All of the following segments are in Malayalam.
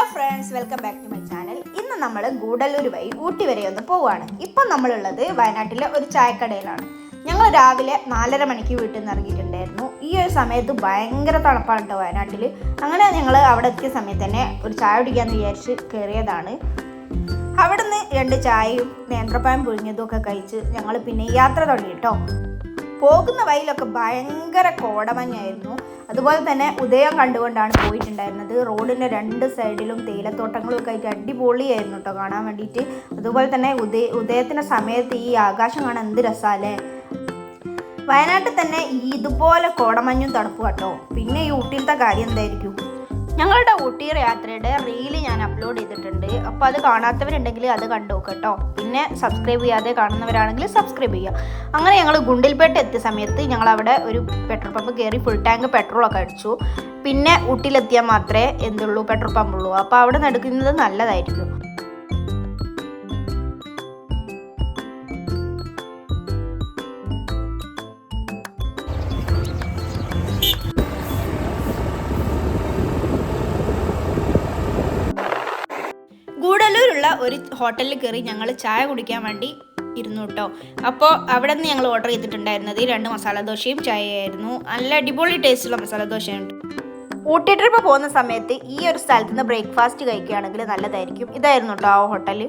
Hello friends welcome back to my channel ഇന്ന് നമ്മൾ ഗൂഡല്ലൂർ വഴി ഊട്ടി വരെ ഒന്ന് പോവുകയാണ് ഇപ്പം നമ്മളുള്ളത് വയനാട്ടിലെ ഒരു ചായക്കടയിലാണ്. ഞങ്ങൾ രാവിലെ നാലര മണിക്ക് വീട്ടിൽ നിന്ന് ഇറങ്ങിയിട്ടുണ്ടായിരുന്നു. ഈ ഒരു സമയത്ത് ഭയങ്കര തണുപ്പാണ് കേട്ടോ വയനാട്ടിൽ അങ്ങനെ ഞങ്ങൾ അവിടെ എത്തിയ സമയത്ത് തന്നെ ഒരു ചായ കുടിക്കാമെന്ന് വിചാരിച്ച് കയറിയതാണ്. അവിടുന്ന് രണ്ട് ചായയും നേന്ത്രപ്പായം പുഴുങ്ങിയതും ഒക്കെ കഴിച്ച് ഞങ്ങൾ പിന്നെ യാത്ര തുടങ്ങി കേട്ടോ. പോകുന്ന വഴിയിലൊക്കെ ഭയങ്കര കോടമഞ്ഞായിരുന്നു. അതുപോലെ തന്നെ ഉദയം കണ്ടുകൊണ്ടാണ് പോയിട്ടുണ്ടായിരുന്നത്. റോഡിന്റെ രണ്ട് സൈഡിലും തേയിലത്തോട്ടങ്ങളും ഒക്കെ ആയിട്ട് അടിപൊളിയായിരുന്നു കേട്ടോ കാണാൻ വേണ്ടിയിട്ട്. അതുപോലെ തന്നെ ഉദയ ഉദയത്തിന്റെ സമയത്ത് ഈ ആകാശം കാണാൻ എന്ത് രസമല്ലേ വയനാട്ടിൽ തന്നെ ഇതുപോലെ കോടമഞ്ഞും തണുപ്പ് കേട്ടോ. പിന്നെ ഈ ഊട്ടിയിലത്തെ കാര്യം എന്തായിരിക്കും? ഞങ്ങളുടെ ഊട്ടി യാത്രയുടെ റീൽ ഞാൻ അപ്ലോഡ് ചെയ്തിട്ടുണ്ട്. അപ്പോൾ അത് കാണാത്തവരുണ്ടെങ്കിൽ അത് കണ്ടു കേട്ടോ. പിന്നെ സബ്സ്ക്രൈബ് ചെയ്യാതെ കാണുന്നവരാണെങ്കിൽ സബ്സ്ക്രൈബ് ചെയ്യുക അങ്ങനെ ഞങ്ങൾ ഗുണ്ടിൽപേട്ട എത്തിയ സമയത്ത് ഞങ്ങൾ അവിടെ ഒരു പെട്രോൾ പമ്പ് കയറി ഫുൾ ടാങ്ക് പെട്രോളൊക്കെ അടിച്ചു. പിന്നെ ഊട്ടിയിലെത്തിയാൽ മാത്രമേ എന്തുള്ളൂ പെട്രോൾ പമ്പുള്ളൂ അപ്പോൾ അവിടെ നടക്കുന്നത് നല്ലതായിരിക്കും. ഒരു ഹോട്ടലിൽ കയറി ഞങ്ങൾ ചായ കുടിക്കാൻ വേണ്ടി ഇരുന്നു കേട്ടോ. അപ്പോൾ അവിടെ നിന്ന് ഞങ്ങൾ ഓർഡർ ചെയ്തിട്ടുണ്ടായിരുന്നത് രണ്ട് മസാല ദോശയും ചായയായിരുന്നു. നല്ല അടിപൊളി ടേസ്റ്റുള്ള മസാല ദോശയാണ്. ഊട്ടി ട്രിപ്പ് പോകുന്ന സമയത്ത് ഈ ഒരു സ്ഥലത്ത് നിന്ന് ബ്രേക്ക്ഫാസ്റ്റ് കഴിക്കുകയാണെങ്കിൽ നല്ലതായിരിക്കും. ഇതായിരുന്നു കേട്ടോ ആ ഹോട്ടൽ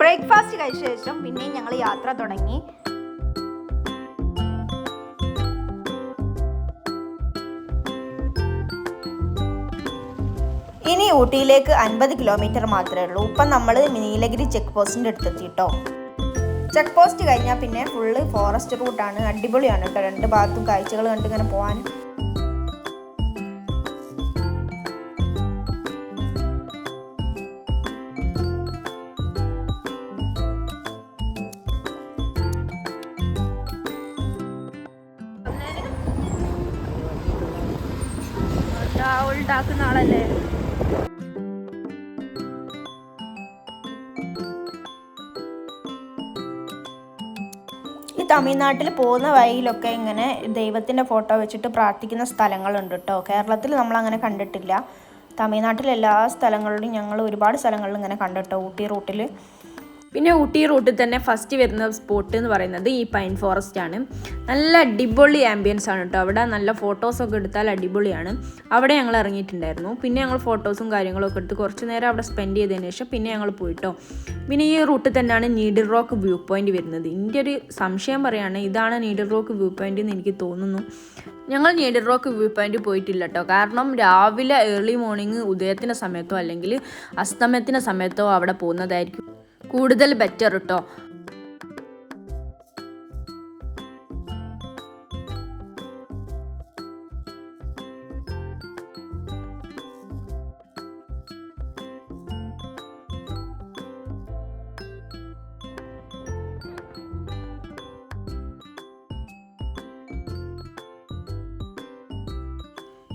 ബ്രേക്ക്ഫാസ്റ്റ് കഴിച്ച ശേഷം പിന്നെയും ഞങ്ങൾ യാത്ര തുടങ്ങി. ഇനി ഊട്ടിയിലേക്ക് അൻപത് കിലോമീറ്റർ മാത്രമേ ഉള്ളൂ. ഇപ്പം നമ്മൾ നീലഗിരി ചെക്ക് പോസ്റ്റിന്റെ അടുത്തെത്തി കേട്ടോ ചെക്ക് പോസ്റ്റ് കഴിഞ്ഞാൽ പിന്നെ ഫുള്ള് ഫോറസ്റ്റ് റൂട്ടാണ് അടിപൊളിയാണ് കേട്ടോ രണ്ട് ഭാഗത്തും കാഴ്ചകൾ കണ്ട് ഇങ്ങനെ പോകാൻ ഉണ്ടാക്കുന്ന ആളല്ലേ? ഈ തമിഴ്നാട്ടിൽ പോകുന്ന വഴിയിലൊക്കെ ഇങ്ങനെ ദൈവത്തിന്റെ ഫോട്ടോ വെച്ചിട്ട് പ്രാർത്ഥിക്കുന്ന സ്ഥലങ്ങളുണ്ട് കേട്ടോ കേരളത്തിൽ നമ്മൾ അങ്ങനെ കണ്ടിട്ടില്ല. തമിഴ്നാട്ടിലെ എല്ലാ സ്ഥലങ്ങളിലും ഞങ്ങൾ ഒരുപാട് സ്ഥലങ്ങളിൽ ഇങ്ങനെ കണ്ടിട്ടോ. ഊട്ടി റൂട്ടിൽ പിന്നെ ഊട്ടി റൂട്ടിൽ തന്നെ ഫസ്റ്റ് വരുന്ന സ്പോട്ട് എന്ന് പറയുന്നത് ഈ പൈൻ ഫോറസ്റ്റ് ആണ്. നല്ല അടിപൊളി ആംബിയൻസ് ആണ് കേട്ടോ. അവിടെ നല്ല ഫോട്ടോസൊക്കെ എടുത്താൽ അടിപൊളിയാണ്. അവിടെ ഞങ്ങൾ ഇറങ്ങിയിട്ടുണ്ടായിരുന്നു. പിന്നെ ഞങ്ങൾ ഫോട്ടോസും കാര്യങ്ങളൊക്കെ എടുത്ത് കുറച്ച് നേരം അവിടെ സ്പെൻഡ് ചെയ്തതിന് ശേഷം പിന്നെ ഞങ്ങൾ പോയിട്ടോ. പിന്നെ ഈ റൂട്ടിൽ തന്നെയാണ് നീഡിൽ റോക്ക് വ്യൂ പോയിന്റ് വരുന്നത്. എന്റെ ഒരു സംശയം പറയുകയാണ് ഇതാണ് നീഡിൽ റോക്ക് വ്യൂ പോയിന്റ് എന്ന് എനിക്ക് തോന്നുന്നു. ഞങ്ങൾ നീഡിൽ റോക്ക് വ്യൂ പോയിന്റ് പോയിട്ടില്ല കേട്ടോ. കാരണം രാവിലെ ഏർലി മോർണിംഗ് ഉദയത്തിന്റെ സമയത്തോ അല്ലെങ്കിൽ അസ്തമയത്തിന്റെ സമയത്തോ അവിടെ പോകുന്നതായിരിക്കും. കൂടുതൽ ബെറ്റർ കേട്ടോ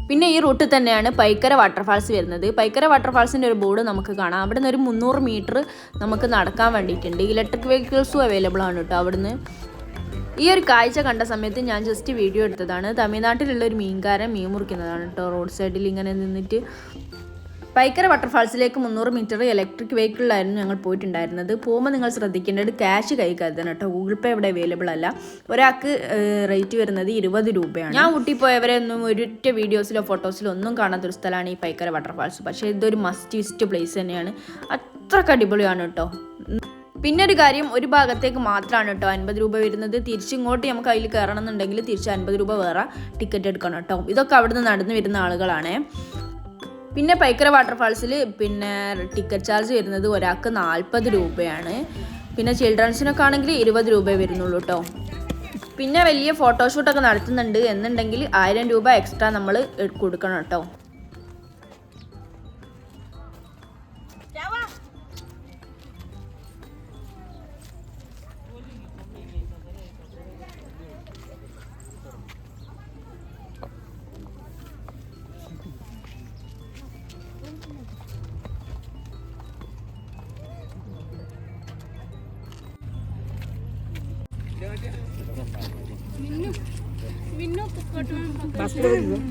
പിന്നെ ഈ റൂട്ടിൽ തന്നെയാണ് പൈക്കര വാട്ടർഫാൾസ് വരുന്നത്. പൈക്കര വാട്ടർഫാൾസിന്റെ ഒരു ബോർഡ് നമുക്ക് കാണാം. അവിടെ നിന്ന് ഒരു മുന്നൂറ് മീറ്റർ നമുക്ക് നടക്കാൻ വേണ്ടിയിട്ടുണ്ട്. ഇലക്ട്രിക് വെഹിക്കിൾസും അവൈലബിൾ ആണ് കേട്ടോ അവിടുന്ന്. ഈ ഒരു കാഴ്ച കണ്ട സമയത്ത് ഞാൻ ജസ്റ്റ് വീഡിയോ എടുത്തതാണ്. തമിഴ്നാട്ടിലുള്ള ഒരു മീൻകാരൻ മീൻ മുറിക്കുന്നതാണ് കേട്ടോ. റോഡ് സൈഡിൽ ഇങ്ങനെ നിന്നിട്ട് പൈക്കര വാട്ടർഫാൾസിലേക്ക് മുന്നൂറ് മീറ്റർ ഇലക്ട്രിക് വെഹിക്കിളിലായിരുന്നു ഞങ്ങൾ പോയിട്ടുണ്ടായിരുന്നത്. പോകുമ്പോൾ നിങ്ങൾ ശ്രദ്ധിക്കേണ്ടത് ക്യാഷ് കൈ കരുതണം കേട്ടോ. ഗൂഗിൾ പേ ഇവിടെ അവൈലബിൾ അല്ല. ഒരാൾക്ക് റേറ്റ് വരുന്നത് ഇരുപത് രൂപയാണ്. ഞാൻ ഊട്ടി ഒന്നും ഒരൊറ്റ വീഡിയോസിലോ ഫോട്ടോസിലോ ഒന്നും കാണാത്തൊരു സ്ഥലമാണ് ഈ പൈക്കര വാട്ടർഫാൾസ്. പക്ഷേ ഇതൊരു മസ്റ്റ് വിസ്റ്റ് പ്ലേസ് തന്നെയാണ്. അത്രയ്ക്ക് അടിപൊളിയാണ് കേട്ടോ. പിന്നെ ഒരു കാര്യം ഒരു ഭാഗത്തേക്ക് മാത്രമാണ് കേട്ടോ അൻപത് രൂപ വരുന്നത്. തിരിച്ചിങ്ങോട്ട് നമുക്ക് അതിൽ കയറണം എന്നുണ്ടെങ്കിൽ തിരിച്ച് അൻപത് രൂപ വേറെ ടിക്കറ്റ് എടുക്കണം കേട്ടോ. ഇതൊക്കെ അവിടുന്ന് നടന്നു വരുന്ന ആളുകളാണ്. പിന്നെ പൈക്കര വാട്ടർഫാൾസിൽ പിന്നെ ടിക്കറ്റ് ചാർജ് വരുന്നത് ഒരാൾക്ക് നാൽപ്പത് രൂപയാണ്. പിന്നെ ചിൽഡ്രൻസിനൊക്കെ ആണെങ്കിൽ ഇരുപത് രൂപയെ വരുന്നുള്ളൂ കേട്ടോ പിന്നെ വലിയ ഫോട്ടോഷൂട്ടൊക്കെ നടത്തുന്നുണ്ട്. എന്നുണ്ടെങ്കിൽ ആയിരം രൂപ എക്സ്ട്രാ നമ്മൾ കൊടുക്കണം കേട്ടോ విన్ను విన్ను పట్టుకోవడం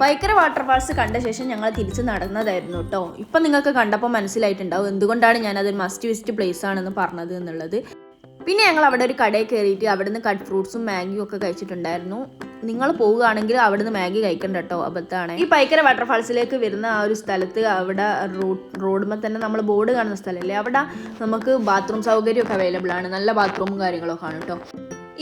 പൈക്കര വാട്ടർഫാൾസ് കണ്ട ശേഷം ഞങ്ങൾ തിരിച്ച് നടന്നതായിരുന്നു കേട്ടോ ഇപ്പം നിങ്ങൾക്ക് കണ്ടപ്പോൾ മനസ്സിലായിട്ടുണ്ടാവും എന്തുകൊണ്ടാണ് ഞാനതൊരു മസ്റ്റ് വിസിറ്റ് പ്ലേസ് ആണെന്ന് പറഞ്ഞത് എന്നുള്ളത്. പിന്നെ ഞങ്ങൾ അവിടെ ഒരു കടയിൽ കയറിയിട്ട് അവിടുന്ന് കട്ട് ഫ്രൂട്ട്സും മാഗിയും ഒക്കെ കഴിച്ചിട്ടുണ്ടായിരുന്നു. നിങ്ങൾ പോവുകയാണെങ്കിൽ അവിടുന്ന് മാഗി കഴിക്കണ്ട കേട്ടോ അബദ്ധമാണ് ഈ പൈക്കര വാട്ടർഫാൾസിലേക്ക് വരുന്ന ആ ഒരു സ്ഥലത്ത് അവിടെ റോഡ് റോഡുമ്പോൾ തന്നെ നമ്മൾ ബോർഡ് കാണുന്ന സ്ഥലമല്ലേ? അവിടെ നമുക്ക് ബാത്റൂം സൗകര്യമൊക്കെ അവൈലബിൾ ആണ്. നല്ല ബാത്റൂമും കാര്യങ്ങളൊക്കെ ആണ് കേട്ടോ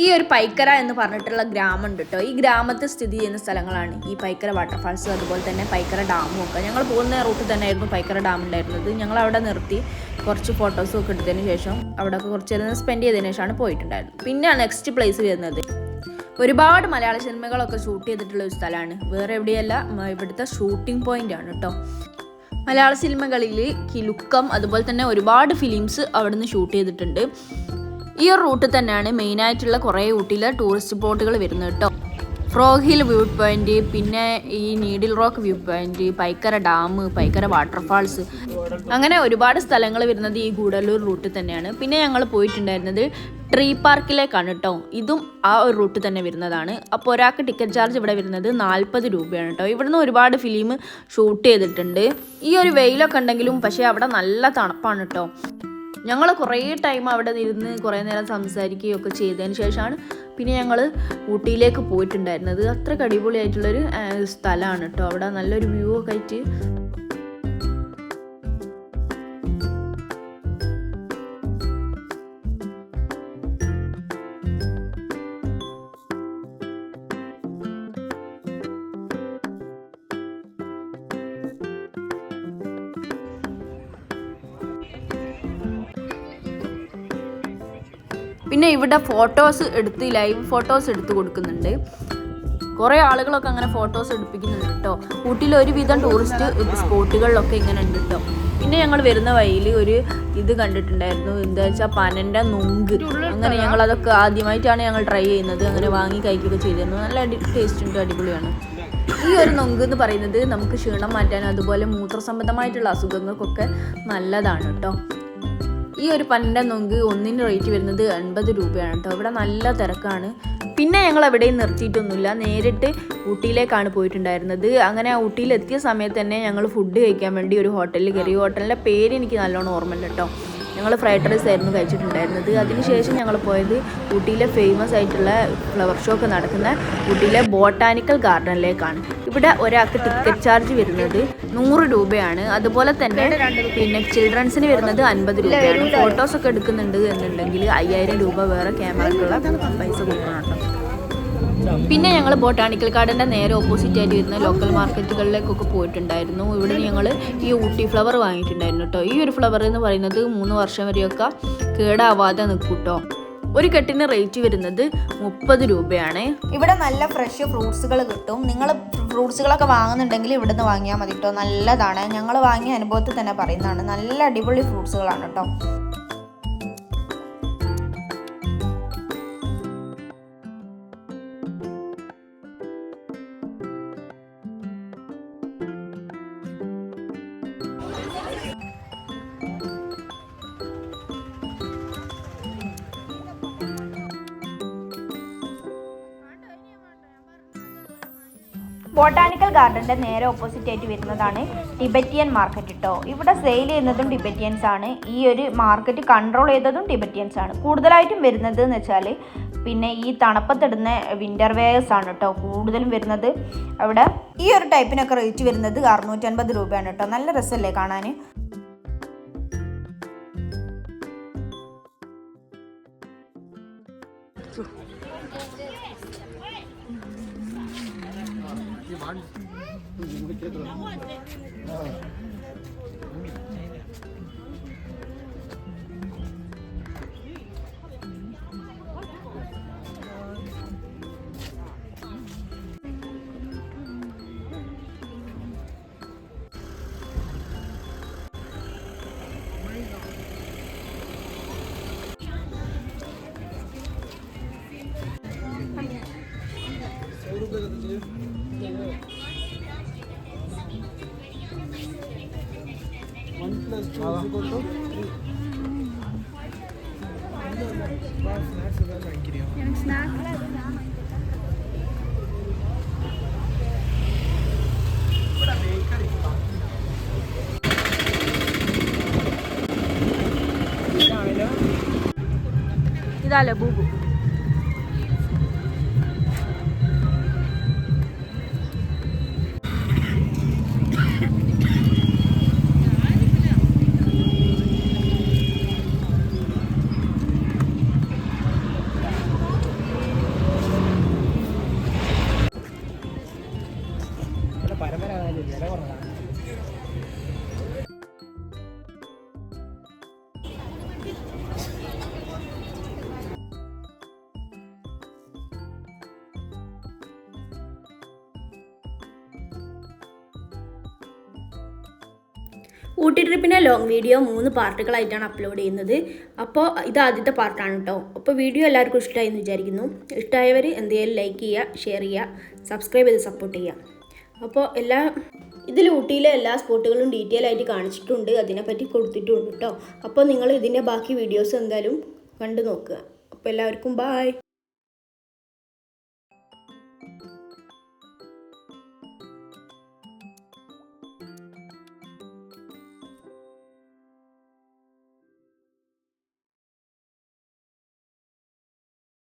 ഈ ഒരു പൈക്കര എന്ന് പറഞ്ഞിട്ടുള്ള ഗ്രാമം ഉണ്ട് കേട്ടോ ഈ ഗ്രാമത്തിൽ സ്ഥിതി ചെയ്യുന്ന സ്ഥലങ്ങളാണ് ഈ പൈക്കര വാട്ടർഫാൾസ് അതുപോലെ തന്നെ പൈക്കര ഡാമും ഒക്കെ. ഞങ്ങൾ പോകുന്ന റൂട്ടിൽ തന്നെ ആയിരുന്നു പൈക്കര ഡാം ഉണ്ടായിരുന്നത്. ഞങ്ങൾ അവിടെ നിർത്തി കുറച്ച് ഫോട്ടോസും ഒക്കെ എടുത്തതിന് ശേഷം അവിടെ കുറച്ച് നേരം സ്പെൻഡ് ചെയ്തതിന് ശേഷമാണ് പോയിട്ടുണ്ടായിരുന്നത്. പിന്നെ നെക്സ്റ്റ് പ്ലേസ് വരുന്നത്. ഒരുപാട് മലയാള സിനിമകളൊക്കെ ഷൂട്ട് ചെയ്തിട്ടുള്ള ഒരു സ്ഥലമാണ്. വേറെ എവിടെയല്ല ഇവിടുത്തെ ഷൂട്ടിംഗ് പോയിന്റ് ആണ് കേട്ടോ മലയാള സിനിമകളിൽ കിലുക്കം അതുപോലെ തന്നെ ഒരുപാട് ഫിലിംസ് അവിടുന്ന് ഷൂട്ട് ചെയ്തിട്ടുണ്ട്. ഈ ഒരു റൂട്ടിൽ തന്നെയാണ് മെയിനായിട്ടുള്ള കുറേ ഊട്ടിയിലെ ടൂറിസ്റ്റ് സ്പോട്ടുകൾ വരുന്നത് കേട്ടോ ഫ്രോഗ് ഹിൽ വ്യൂ പോയിന്റ് പിന്നെ ഈ needle rock view point Pykara dam Pykara waterfalls അങ്ങനെ ഒരുപാട് സ്ഥലങ്ങൾ വരുന്നത് ഈ ഗൂഡല്ലൂർ റൂട്ടിൽ തന്നെയാണ്. പിന്നെ ഞങ്ങൾ പോയിട്ടുണ്ടായിരുന്നത് ട്രീ പാർക്കിലേക്കാണ് കേട്ടോ ഇതും ആ ഒരു റൂട്ടിൽ തന്നെ വരുന്നതാണ്. അപ്പോൾ ഒരാൾക്ക് ടിക്കറ്റ് ചാർജ് ഇവിടെ വരുന്നത് നാൽപ്പത് രൂപയാണ് കേട്ടോ ഇവിടുന്ന് ഒരുപാട് ഫിലിം ഷൂട്ട് ചെയ്തിട്ടുണ്ട്. ഈ ഒരു വെയിലൊക്കെ ഉണ്ടെങ്കിലും പക്ഷേ അവിടെ നല്ല തണുപ്പാണ് കേട്ടോ ഞങ്ങൾ കുറേ ടൈം അവിടെ നിന്ന് കുറേ നേരം സംസാരിക്കുകയൊക്കെ ചെയ്തതിന് ശേഷമാണ് പിന്നെ ഞങ്ങൾ ഊട്ടിയിലേക്ക് പോയിട്ടുണ്ടായിരുന്നത്. അത്രയ്ക്ക് അടിപൊളിയായിട്ടുള്ളൊരു സ്ഥലമാണ് കേട്ടോ അവിടെ നല്ലൊരു വ്യൂ ഒക്കെ ആയിട്ട് പിന്നെ ഇവിടെ ഫോട്ടോസ് എടുത്ത് ലൈവ് ഫോട്ടോസ് എടുത്ത് കൊടുക്കുന്നുണ്ട്. കുറേ ആളുകളൊക്കെ അങ്ങനെ ഫോട്ടോസ് എടുപ്പിക്കുന്നുണ്ട് കേട്ടോ ഊട്ടിയിൽ ഒരുവിധം ടൂറിസ്റ്റ് സ്പോട്ടുകളിലൊക്കെ ഇങ്ങനെ ഉണ്ട് കേട്ടോ പിന്നെ ഞങ്ങൾ വരുന്ന വഴിയിൽ ഒരു ഇത് കണ്ടിട്ടുണ്ടായിരുന്നു. എന്താ വെച്ചാൽ പനന്റെ നുങ്ക്. അങ്ങനെ ഞങ്ങൾ അതൊക്കെ ആദ്യമായിട്ടാണ് ഞങ്ങൾ ട്രൈ ചെയ്യുന്നത്. അങ്ങനെ വാങ്ങി കഴിക്കുകയൊക്കെ ചെയ്തിരുന്നു. നല്ല ടേസ്റ്റ് ഉണ്ട് അടിപൊളിയാണ്. ഈ ഒരു നൊങ്ക് എന്ന് പറയുന്നത് നമുക്ക് ക്ഷീണം മാറ്റാനും അതുപോലെ മൂത്രസംബന്ധമായിട്ടുള്ള അസുഖങ്ങൾക്കൊക്കെ നല്ലതാണ് കേട്ടോ ഈ ഒരു പല്ലിന്റെ നൊങ്ക് ഒന്നിന് റേറ്റ് വരുന്നത് എൺപത് രൂപയാണ് കേട്ടോ ഇവിടെ നല്ല തിരക്കാണ്. പിന്നെ ഞങ്ങൾ എവിടെയും നിർത്തിയിട്ടൊന്നുമില്ല. നേരിട്ട് ഊട്ടിയിലേക്കാണ് പോയിട്ടുണ്ടായിരുന്നത്. അങ്ങനെ എത്തിയ സമയത്ത് തന്നെ ഞങ്ങൾ ഫുഡ് കഴിക്കാൻ വേണ്ടി ഒരു ഹോട്ടലിൽ കയറി. ഹോട്ടലിന്റെ പേര് എനിക്ക് നല്ലോണം ഓർമ്മയില്ല കേട്ടോ ഞങ്ങൾ ഫ്രൈഡ് റൈസ് ആയിരുന്നു കഴിച്ചിട്ടുണ്ടായിരുന്നത്. അതിനുശേഷം ഞങ്ങൾ പോയത് ഊട്ടിയിലെ ഫേമസ് ആയിട്ടുള്ള ഫ്ലവർ ഷോ ഒക്കെ നടക്കുന്ന ഊട്ടിയിലെ ബോട്ടാനിക്കൽ ഗാർഡനിലേക്കാണ് ഇവിടെ ഒരാൾക്ക് ടിക്കറ്റ് ചാർജ് വരുന്നത് നൂറ് രൂപയാണ്. അതുപോലെ തന്നെ പിന്നെ ചിൽഡ്രൻസിന് വരുന്നത് അൻപത് രൂപയാണ്. ഫോട്ടോസ് ഒക്കെ എടുക്കുന്നുണ്ട് എന്നുണ്ടെങ്കിൽ അയ്യായിരം രൂപ വേറെ ക്യാമറക്കുള്ള പൈസ കൊടുക്കണം പിന്നെ ഞങ്ങൾ ബൊട്ടാണിക്കൽ ഗാർഡന്റെ നേരെ ഓപ്പോസിറ്റ് ആയിട്ട് വരുന്ന ലോക്കൽ മാർക്കറ്റുകളിലേക്കൊക്കെ പോയിട്ടുണ്ടായിരുന്നു. ഇവിടെ ഞങ്ങൾ ഈ ഊട്ടി ഫ്ലവർ വാങ്ങിയിട്ടുണ്ടായിരുന്നു കേട്ടോ ഈ ഒരു ഫ്ലവർ എന്ന് പറയുന്നത് മൂന്ന് വർഷം വരെയൊക്കെ കേടാവാതെ നിൽക്കും കേട്ടോ ഒരു കെട്ടിന് റേറ്റ് വരുന്നത് മുപ്പത് രൂപയാണ്. ഇവിടെ നല്ല ഫ്രഷ് ഫ്രൂട്ട്സുകൾ കിട്ടും. നിങ്ങൾ ഫ്രൂട്ട്സുകളൊക്കെ വാങ്ങുന്നുണ്ടെങ്കിൽ ഇവിടെ നിന്ന് വാങ്ങിയാൽ മതി കേട്ടോ നല്ലതാണ്. ഞങ്ങൾ വാങ്ങിയ അനുഭവത്തിൽ തന്നെ പറയുന്നതാണ്. നല്ല അടിപൊളി ഫ്രൂട്ട്സുകളാണ് കേട്ടോ ബോട്ടാണിക്കൽ ഗാർഡന്റെ നേരെ ഓപ്പോസിറ്റ് ആയിട്ട് വരുന്നതാണ് ടിബറ്റിയൻ മാർക്കറ്റ് കേട്ടോ ഇവിടെ സെയിൽ ചെയ്യുന്നതും ടിബറ്റിയൻസ് ആണ്. ഈ ഒരു മാർക്കറ്റ് കൺട്രോൾ ചെയ്തതും ടിബറ്റിയൻസ് ആണ്. കൂടുതലായിട്ടും വരുന്നത് എന്ന് വെച്ചാൽ പിന്നെ ഈ തണുപ്പത്തിടുന്ന വിന്റർ വെയേഴ്സ് ആണ് കേട്ടോ കൂടുതലും വരുന്നത് അവിടെ. ഈ ഒരു ടൈപ്പിനൊക്കെ റേറ്റ് വരുന്നത് അറുന്നൂറ്റൻപത് രൂപയാണ് കേട്ടോ നല്ല രസമല്ലേ കാണാൻ 이게 많이 이렇게 들어. எனக்கு ஸ்நாக்ஸ் ഇതാലേ ബൂബു ഊട്ടി ട്രിപ്പിന്റെ ലോങ് വീഡിയോ മൂന്ന് പാർട്ടുകളായിട്ടാണ് അപ്ലോഡ് ചെയ്യുന്നത്. അപ്പോൾ ഇത് ആദ്യത്തെ പാർട്ടാണ് കേട്ടോ അപ്പോൾ വീഡിയോ എല്ലാവർക്കും ഇഷ്ടമായി എന്ന് വിചാരിക്കുന്നു. ഇഷ്ടമായവർ എന്തെങ്കിലും ലൈക്ക് ചെയ്യുക ഷെയർ ചെയ്യുക സബ്സ്ക്രൈബ് ചെയ്ത് സപ്പോർട്ട് ചെയ്യുക അപ്പോൾ എല്ലാ ഇതിൽ ഊട്ടിയിലെ എല്ലാ സ്പോട്ടുകളും ഡീറ്റെയിൽ ആയിട്ട് കാണിച്ചിട്ടുണ്ട്. അതിനെപ്പറ്റി കൊടുത്തിട്ടുണ്ട് കേട്ടോ അപ്പോൾ നിങ്ങൾ ഇതിന്റെ ബാക്കി വീഡിയോസ് എന്തായാലും കണ്ടു നോക്കുക. അപ്പോൾ എല്ലാവർക്കും ബായ്